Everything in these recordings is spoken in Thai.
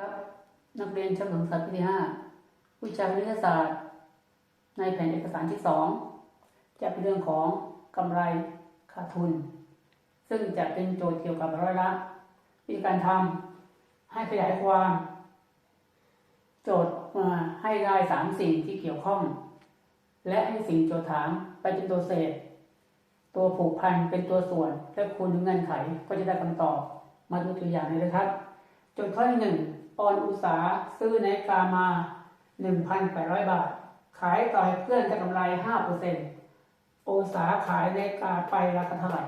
ครับนักเรียนชั้นประถมศึกษาปีที่ห้าวิชาคณิตศาสตร์ ในแผนเอกสารที่สองจะเป็นเรื่องของกำไรขาดทุน ซึ่งจะเป็นโจทย์เกี่ยวกับร้อยละวิธีการทำให้ขยายความ โจทย์มาให้ได้สามสิ่งที่เกี่ยวข้อง และให้สิ่งโจทย์ถามไปเป็นตัวเศษ ตัวผูกพันเป็นตัวส่วนและคูณถึงเงื่อนไขก็จะได้คำตอบ มาดูตัวอย่างเลยนะครับ จทย์ข้อที่หนึ่งออนอุตสาหซื้อนาฬิกามา 1,800 บาท ขายต่อให้เพื่อนได้กำไร 5%โอสาขายนาฬิกาไปราคาเท่าไหร่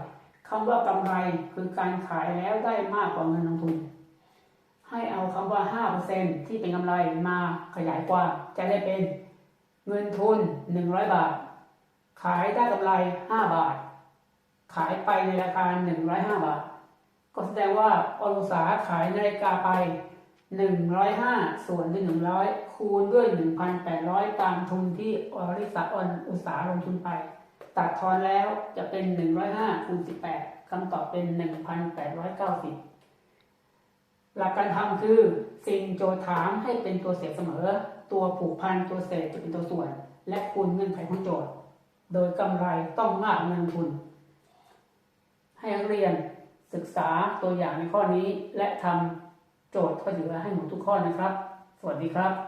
คำว่ากำไรคือการขายแล้วได้มากกว่าเงินลงทุน ให้เอาคำว่า 5%ที่เป็นกำไรมาขยายควาจะได้เป็นเงินทุน 100 บาท ขายได้กำไร 5 บาท ขายไปในราคา 105 บาท ก็แสดงว่าอุตสาขายนาฬิกาไป 105 ส่วนด้วย100 คูณด้วย 1,800 ตามทุนที่อริสาออนอุตสาลงทุนไป ตัดทอนแล้วจะเป็น 105คูณ18คำตอบเป็น 1,890 หลักการทำคือสิ่งโจทย์ถามให้เป็นตัวเศษเสมอ ตัวผูกพันตัวเศษจะเป็นตัวส่วน และคูณเงื่อนไขของโจทย์ โดยกำไรต้องมากเงินทุน ให้นักเรียน ศึกษาตัวอย่างในข้อนี้และทำโจทย์ข้อเหลือให้หมดทุกข้อนะครับ สวัสดีครับ